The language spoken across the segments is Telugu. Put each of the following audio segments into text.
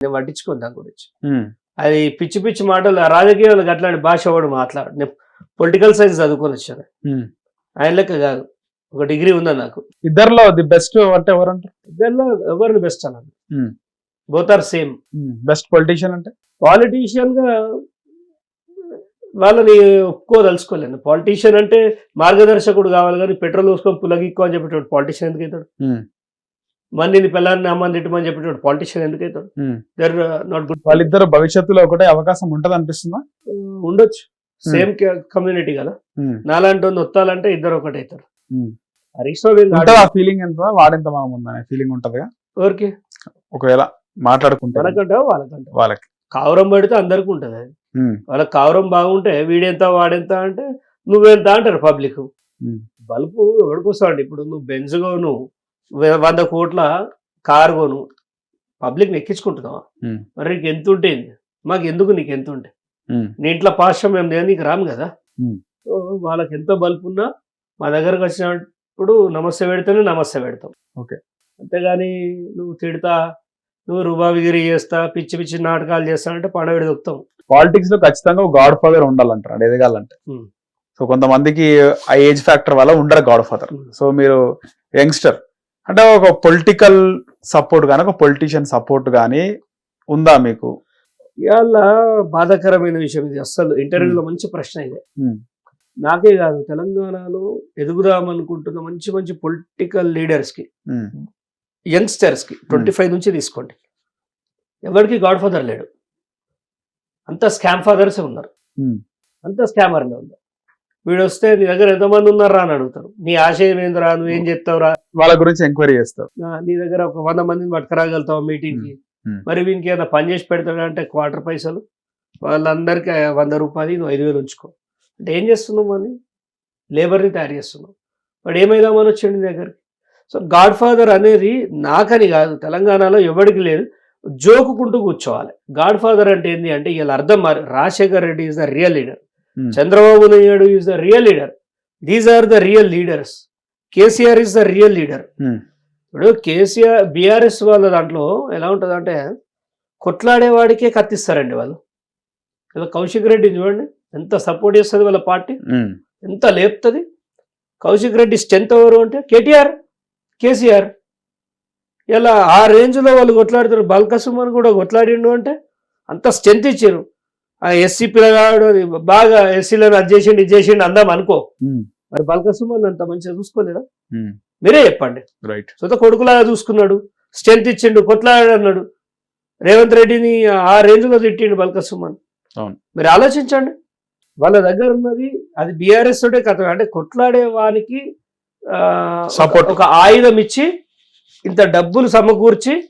నేను పట్టించుకోను దాని గురించి. అది పిచ్చి పిచ్చి మాటలు ఆ రాజకీయాలకు అట్లాంటి భాష వాడు మాట్లాడు. నేను పొలిటికల్ సైన్స్ చదువుకొని వచ్చాను. ఆయన లెక్క కాదు. ఒక డిగ్రీ ఉందా నాకు? ఇద్దరిలో ది బెస్ట్ అంటే ఎవరంటారు? ఇద్దరిలో ఎవరిని బెస్ట్ అన్నాను Hmm. Both are same. Best politician అంటే? పాలిటీషియన్గా వాళ్ళని ఒప్పుకోదలుచుకోలేను. పాలిటీషియన్ అంటే మార్గదర్శకుడు కావాలి కానీ పెట్రోల్ పోసుకొని పులగిక్కో అని చెప్పేటోడు పాలిటీషియన్ ఎందుకు అవుతాడు? మందిని పిల్లల్ని అమ్మని తిట్టమని చెప్పేటోడు పాలిటీషియన్ ఎందుకు అవుతాడు ఉమ్. దర్ నాట్ గుడ్ వాళ్ళిద్దరు భవిష్యత్తులో ఒకటే అవకాశం ఉంటది అనిపిస్తుందా? ఉండొచ్చు. సేమ్ కమ్యూనిటీ కదా. ఉమ్, నాలాంటి వాడిని ఒత్తాలంటే ఇద్దరు ఒకటి అవుతారు. హరీష్ రావు ఫీలింగ్ ఎంత? వాడెంత మనం ఉందనే ఫీలింగ్ ఉంటదిగా? ఎవరికి? ఒకవేళ మాట్లాడుకుంటే. మనకంట వాళ్ళకంట. వాళ్ళకి. కావరం పడితే అందరికి ఉంటుంది అది. ఉమ్, వాళ్ళకి కావరం బాగుంటే వీడెంత వాడెంత అంటే నువ్వెంత అంటారు పబ్లిక్. ఉమ్, బల్బు ఎవడికొస్తాడు? ఇప్పుడు నువ్వు బెంజ్ కొను వె- వంద కోట్ల కారు కొను. పబ్లిక్ ఎక్కించుకుంటున్నావా? మరి నీకు ఎంత ఉంటుంది? మాకు ఎందుకు నీకు ఎంత ఉంటే? నీ ఇంట్లో పాశ్యం మేము దేని నీకు రాము కదా? వాళ్ళకి ఎంత బల్బు ఉన్నా మా దగ్గరకు వచ్చినప్పుడు నమస్తే పెడితేనే నమస్తే పెడతాం. ఓకే. అంతేగాని నువ్వు తిడతా నువ్వు రుబావిగిరి చేస్తా పిచ్చి పిచ్చి నాటకాలు చేస్తా అంటే పండగడి దొక్కుతాం పాలిటిక్స్లో ఖచ్చితంగా గాడ్ ఫాదర్ ఉండాలంటారు ఎదగాలంటే. సో కొంతమందికి ఆ ఏజ్ ఫ్యాక్టర్ వల్ల ఉండరు గాడ్ ఫాదర్. సో మీరు యంగ్స్టర్ అంటే ఒక పొలిటికల్ సపోర్ట్ కానీ ఒక పొలిటీషియన్ సపోర్ట్ కానీ ఉందా మీకు? ఇవాళ బాధాకరమైన విషయం ఇది. అస్సలు ఇంటర్వ్యూలో మంచి ప్రశ్న ఇది. నాకే కాదు తెలంగాణలో ఎదుగుదాం అనుకుంటున్న మంచి మంచి పొలిటికల్ లీడర్స్కి ఉమ్, యంగ్స్టర్స్కి ట్వంటీ ఫైవ్ నుంచి తీసుకోండి. ఎవరికి గాడ్ ఫాదర్ లేడు. అంత స్కామ్ ఫాదర్సే ఉన్నారు. అంత స్కామర్లే ఉన్నారు. వీడు వస్తే నీ దగ్గర ఎంతమంది ఉన్నారా అని అడుగుతారు. నీ ఆశయం ఏందిరా? నువ్వేం చెప్తావురా? వాళ్ళ గురించి ఎంక్వైరీ చేస్తారు ఆ, నీ దగ్గర ఒక వంద మందిని పట్టుకురాగలుగుతావు మీటింగ్కి. మరి వీనికి ఏదైనా పని చేసి పెడతాడు అంటే క్వార్టర్ పైసలు? వాళ్ళందరికీ వంద రూపాయలు నువ్వు ఐదు వేలు ఉంచుకో. అంటే ఏం చేస్తున్నావు మని లేబర్ని తయారు చేస్తున్నావు. వాడు ఏమైదామని వచ్చిండు నీ దగ్గరికి? సో గాడ్ ఫాదర్ అనేది నాకని కాదు తెలంగాణలో ఎవరికి లేదు. జోకుకుంటూ కూర్చోవాలి. గాడ్ ఫాదర్ అంటే ఏంటి అంటే వీళ్ళ అర్థం మారి. Rajasekhar Reddy is the real leader. Chandrababu Naidu is the real leader these are the real leaders KCR is the real leader Hmm. ఇప్పుడు కేసీఆర్ బీఆర్ఎస్ వాళ్ళ దాంట్లో ఎలా ఉంటుంది అంటే కొట్లాడేవాడికే కత్తిస్తారండి వాళ్ళు. ఇలా కౌశిక్ రెడ్డి చూడండి ఎంత సపోర్ట్ చేస్తుంది వాళ్ళ పార్టీ. ఉమ్, ఎంత లేపుతుంది. కౌశిక్ రెడ్డి స్ట్రెంత్ ఎవరు అంటే కేటీఆర్ కేసీఆర్ ఇలా ఆ రేంజ్లో వాళ్ళు కొట్లాడుతారు బల్కసుమన్ కూడా కొట్లాడిండు అంటే అంత స్ట్రెంత్ ఇచ్చారు. ఎస్సీ పిల్లగాడు బాగా ఎస్సీలను అది చేసిండు ఇది చేసిండు అందాం అనుకో. మరి బల్కసుమన్ అంత మంచిగా చూసుకోలేదా? మీరే చెప్పండి. రైట్ సొంత కొడుకులాగా చూసుకున్నాడు స్ట్రెంత్ ఇచ్చిండు కొట్లాడాడు అన్నాడు. రేవంత్ రెడ్డిని ఆ రేంజ్లో తిట్టిండు బల్కసుమన్. మీరు ఆలోచించండి. వాళ్ళ దగ్గర ఉన్నది అది బీఆర్ఎస్ తోటే కథ. అంటే కొట్లాడే వానికి ఆ. ఒక- ఒక ఆయుధం ఇచ్చి ఇంత డబ్బులు సమకూర్చి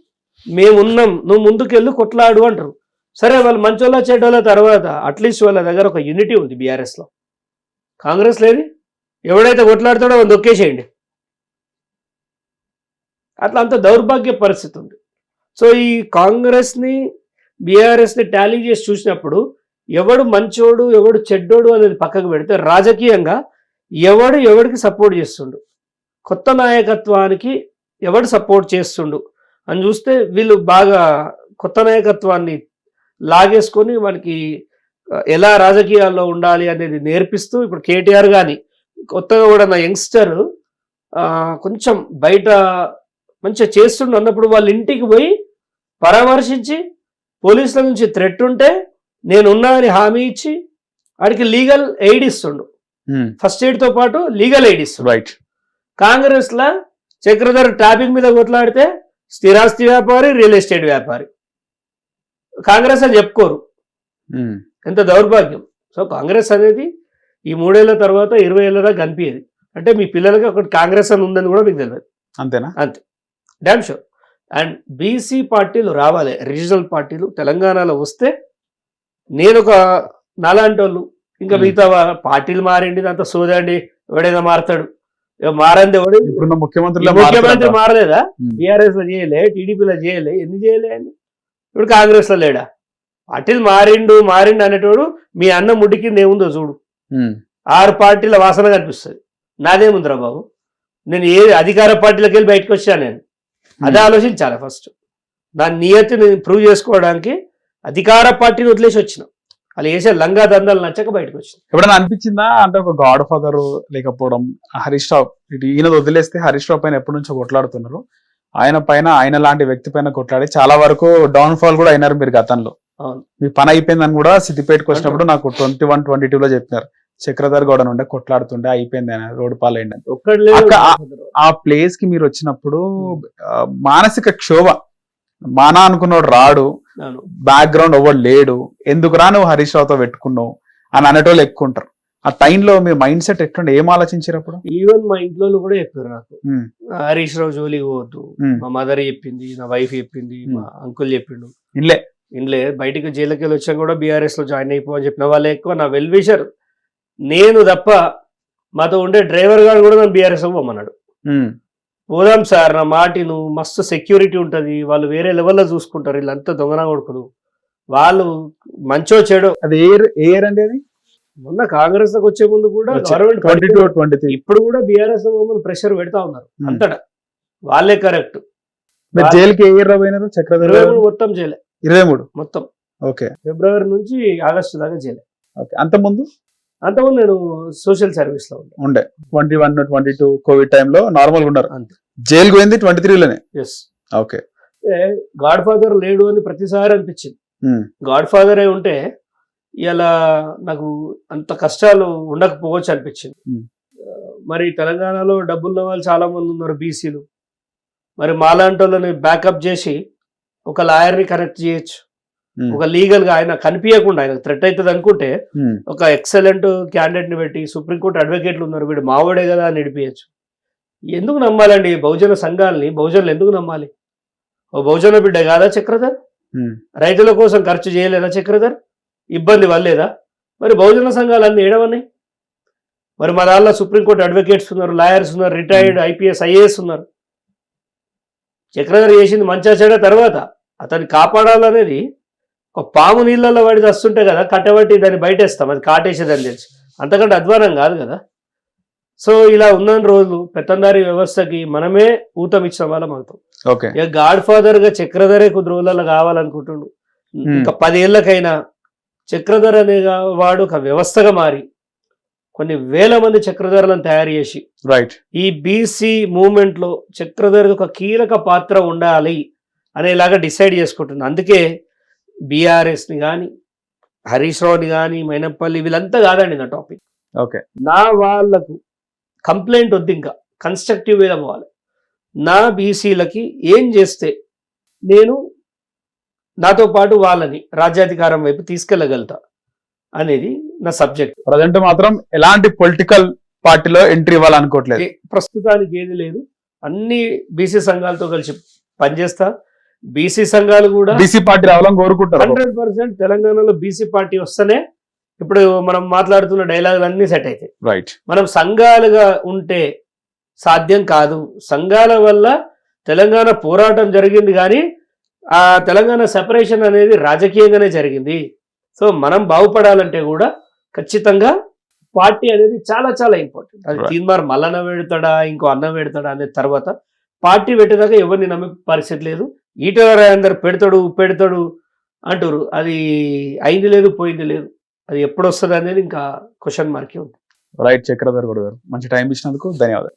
మేమున్నాం నువ్వు ముందుకెళ్ళి కొట్లాడు అంటారు. సరే వాళ్ళు మంచోళ్ళ చెడ్డోళ్ళ తర్వాత అట్లీస్ట్ వాళ్ళ దగ్గర ఒక యూనిటీ ఉంది బీఆర్ఎస్లో కాంగ్రెస్ లేని ఎవడైతే కొట్లాడుతాడో వాళ్ళు దొక్కేసేయండి అట్లా అంత దౌర్భాగ్య పరిస్థితి ఉంది. సో ఈ కాంగ్రెస్ని బీఆర్ఎస్ని టాలీ చేసి చూసినప్పుడు ఎవడు మంచోడు ఎవడు చెడ్డోడు అనేది పక్కకు పెడితే రాజకీయంగా ఎవడు ఎవడికి సపోర్ట్ చేస్తుండు? కొత్త నాయకత్వానికి ఎవడు సపోర్ట్ చేస్తుండు? అని చూస్తే వీళ్ళు బాగా కొత్త నాయకత్వాన్ని లాగేసుకొని మనకి ఎలా రాజకీయాల్లో ఉండాలి అనేది నేర్పిస్తూ ఇప్పుడు కేటీఆర్ కానీ కొత్తగా కూడా నా యంగ్స్టర్ కొంచెం బయట మంచిగా చేస్తుండు అన్నప్పుడు వాళ్ళ ఇంటికి పోయి పరామర్శించి పోలీసుల నుంచి థ్రెట్ ఉంటే నేనున్నా అని హామీ ఇచ్చి వాడికి లీగల్ ఎయిడ్ ఇస్తుండు. ఫస్ట్ ఎయిడ్తో పాటు లీగల్ ఎయిడ్ ఇస్తుండు. రైట్ కాంగ్రెస్ లా చక్రధర్ ట్రాఫిక్ మీద కొట్లాడితే స్థిరాస్తి వ్యాపారి రియల్ ఎస్టేట్ వ్యాపారి. కాంగ్రెస్ అని చెప్పుకోరు. ఎంత దౌర్భాగ్యం. సో కాంగ్రెస్ అనేది ఈ మూడేళ్ళ తర్వాత ఇరవై ఏళ్ళ దాకా కనిపించేది. అంటే మీ పిల్లలకి ఒకటి కాంగ్రెస్ అని ఉందని కూడా మీకు తెలియదు. అంతేనా? అంతే. డ్యామ్ షూర్ అండ్ బీసీ పార్టీలు రావాలి. రీజనల్ పార్టీలు. తెలంగాణలో వస్తే నేను ఒక నాలాంటి వాళ్ళు ఇంకా. మిగతా పార్టీలు మారండి దాంతో సోదండి. ఎవడైనా మారతాడు. ఇక మారంది ఎవడు? ముఖ్యమంత్రిలో ముఖ్యమంత్రి మారలేదా. బీఆర్ఎస్లో చేయలే టీడీపీలో చేయలే ఎన్ని చేయలే అని ఇప్పుడు కాంగ్రెస్లో లేడా? పార్టీలు మారిండు మారిండు అనేటోడు మీ అన్న ముడ్డి కింద ఏముందో చూడు. ఆరు పార్టీల వాసన కనిపిస్తుంది. నాదేముందిరా బాబు? నేను ఏ అధికార పార్టీలకు వెళ్ళి బయటకు వచ్చాను నేను? అదే ఆలోచించాలి ఫస్ట్. దాని నియతిని ప్రూవ్ చేసుకోవడానికి అధికార పార్టీని వదిలేసి వచ్చిన. వాళ్ళు వేసే లంగా దందాలు నచ్చక బయటకు వచ్చిన. ఎప్పుడైనా అనిపించిందా? అంటే ఒక గాడ్ ఫాదర్ లేకపోవడం హరీష్ రావు ఈయన వదిలేస్తే హరీష్ రావు పైన ఎప్పటి నుంచో కొట్లాడుతున్నారు. ఆయన పైన ఆయన లాంటి వ్యక్తి పైన కొట్లాడి చాలా వరకు డౌన్ ఫాల్ కూడా అయినారు మీరు గతంలో. మీ పని అయిపోయిందని కూడా సిద్దిపేటకు వచ్చినప్పుడు నాకు ట్వంటీ వన్ ట్వంటీ టూ లో చెప్పినారు. చక్రధర్ గౌడ ఉండే కొట్లాడుతుండే అయిపోయింది ఆయన రోడ్డు అక్క, ఆ ప్లేస్కి మీరు వచ్చినప్పుడు మానసిక క్షోభ. మానా అనుకున్నోడు రాడు. బ్యాక్గ్రౌండ్ ఎవడు లేడు. ఎందుకురా నువ్వు హరీష్ రావుతో పెట్టుకున్నావు? అని అనేటోళ్ళు ఎక్కువ ఉంటారు. ఆ టైంలో మీ మైండ్ సెట్ ఎట్లుండే? ఏం ఆలోచించారు అప్పుడు? ఈవెన్ మా ఇంట్లో కూడా చెప్పారు నాకు. హరీష్ రావు జోలికి పోవద్దు. మా మదర్ చెప్పింది నా వైఫ్ చెప్పింది మా అంకుల్ చెప్పిండు. ఇల్లే ఇంట్లో బయటికి జైలుకి వెళ్ళి వచ్చా కూడా బీఆర్ఎస్లో జాయిన్ అయిపో అని చెప్పిన వాళ్ళే ఎక్కువ నా వెల్ విషర్ నేను తప్ప మాతో ఉండే డ్రైవర్ గారు కూడా నన్ను బీఆర్ఎస్ పోమన్నాడు. పోదాం సార్ నా మాటిను మస్తు సెక్యూరిటీ ఉంటది. వాళ్ళు వేరే లెవెల్లో చూసుకుంటారు. వీళ్ళంతా దొంగన కొడుకులు. వాళ్ళు మంచో చెడో అది ఏ ఏ ఇయర్ అండి అది? మొన్న కాంగ్రెస్ వచ్చే ముందు కూడా government twenty two twenty three ఇప్పుడు కూడా బీఆర్ఎస్ ప్రెషర్ పెడతా ఉన్నారు Hmm. అంతటా. వాళ్ళే కరెక్ట్ జైలుకి ఏ చక్రధర్ ఇరవై మూడు మొత్తం చేయలే ఇరవై మూడు? మొత్తం. ఓకే. ఫిబ్రవరి నుంచి ఆగస్టు దాకా చేయలే ఓకే. అంత ముందు? అంతకుముందు నేను సోషల్ సర్వీస్లో ఉండే. Twenty one twenty two covid టైంలో నార్మల్ ఉన్నారు. జైలుకి పోయింది ట్వంటీ త్రీలోనే ఎస్ ఓకే. గాడ్ ఫాదర్ లేడు అని ప్రతిసారి అనిపించింది. గాడ్ ఫాదర్ అయి ఉంటే ఇలా నాకు అంత కష్టాలు ఉండకపోవచ్చు అనిపించింది. మరి తెలంగాణలో డబ్బున్న వాళ్ళు చాలా మంది ఉన్నారు బీసీలు. మరి మాలాంటి వాళ్ళని బ్యాకప్ చేసి ఒక లాయర్ని కనెక్ట్ చేయొచ్చు. ఒక లీగల్గా ఆయన కనిపించకుండా ఆయన థ్రెట్ అవుతుంది అనుకుంటే ఒక ఎక్సలెంట్ క్యాండిడేట్ని పెట్టి సుప్రీంకోర్టు అడ్వకేట్లు ఉన్నారు వీడు మావోడే కదా అని నడిపించచ్చు ఎందుకు నమ్మాలండి బహుజన సంఘాలని? బహుజనులు ఎందుకు నమ్మాలి? ఓ బహుజన బిడ్డ కాదా చక్రధర్? రైతుల కోసం ఖర్చు చేయలేదా చక్రధర్? ఇబ్బంది వల్లేదా మరి బహుజన సంఘాలన్నీ ఏడవన్నాయి. మరి మా దానిలో సుప్రీంకోర్టు అడ్వకేట్స్ ఉన్నారు లాయర్స్ ఉన్నారు రిటైర్డ్ ఐపీఎస్ ఐఏఎస్ ఉన్నారు. చక్రధర్ చేసింది మంచా చెడ తర్వాత అతన్ని కాపాడాలనేది ఒక పాము నీళ్ళల్లో పడి వస్తుంటే కదా కట్టబట్టి దాన్ని బయటేస్తాం అది కాటేసేదని తెలిసి. అంతకంటే అధ్వానం కాదు కదా. సో ఇలా ఉన్న రోజులు పెత్తందారి వ్యవస్థకి మనమే ఊతం ఇచ్చిన వాళ్ళం అవుతాం. ఓకే. ఇక గాడ్ ఫాదర్గా చక్రధరే కొద్ది రోజులలో కావాలనుకుంటుండు. Hmm. ఇంకా పదేళ్ళకైనా చక్రధర్ అనే వాడు ఒక వ్యవస్థగా మారి కొన్ని వేల మంది చక్రధరలను తయారు చేసి రైట్ ఈ బీసీ మూమెంట్లో చక్రధర్ ఒక కీలక పాత్ర ఉండాలి అనేలాగా డిసైడ్ చేసుకుంటుంది. అందుకే బీఆర్ఎస్ని కానీ హరీష్ రావుని కానీ మైనపల్లి వీళ్ళంతా కాదండి నా టాపిక్ ఓకే నా వాళ్ళకు కంప్లైంట్ వద్దు ఇంకా. కన్స్ట్రక్టివ్ వేలో పోవాలి. నా బీసీలకి ఏం చేస్తే నేను నాతో పాటు వాళ్ళని రాజ్యాధికారం వైపు తీసుకెళ్ళగలుగుతా అనేది నా సబ్జెక్ట్. ప్రజెంట్ మాత్రం ఎలాంటి పొలిటికల్ పార్టీలో ఎంట్రీ ఇవ్వాలనుకోవట్లేదు. ప్రస్తుతానికి ఏది లేదు. అన్ని బీసీ సంఘాలతో కలిసి పనిచేస్తా. బీసీ సంఘాలు కూడా బీసీ పార్టీ రావాలని కోరుకుంటారు. హండ్రెడ్ పర్సెంట్ తెలంగాణలో బీసీ పార్టీ వస్తేనే ఇప్పుడు మనం మాట్లాడుతున్న డైలాగులు అన్ని సెట్ అవుతాయి. రైట్ మనం సంఘాలుగా ఉంటే సాధ్యం కాదు. సంఘాల వల్ల తెలంగాణ పోరాటం జరిగింది కానీ ఆ తెలంగాణ సెపరేషన్ అనేది రాజకీయంగానే జరిగింది. సో మనం బాగుపడాలంటే కూడా ఖచ్చితంగా పార్టీ అనేది చాలా చాలా ఇంపార్టెంట్. అది. తీన్మార్ మల్లన్న పెడతాడా ఇంకో అన్నం పెడతాడా అనే తర్వాత పార్టీ పెట్టేదాకా ఎవరిని నమ్మే పరిస్థితి లేదు. ఈటల రాజేందర్ పెడతాడు పెడతాడు అంటారు అది అయింది లేదు పోయింది లేదు. అది ఎప్పుడు వస్తుంది అనేది ఇంకా క్వశ్చన్ మార్కే ఉంది. రైట్ చక్రధర్ గౌడ్ గారు మంచి టైం ఇచ్చినందుకు ధన్యవాదాలు.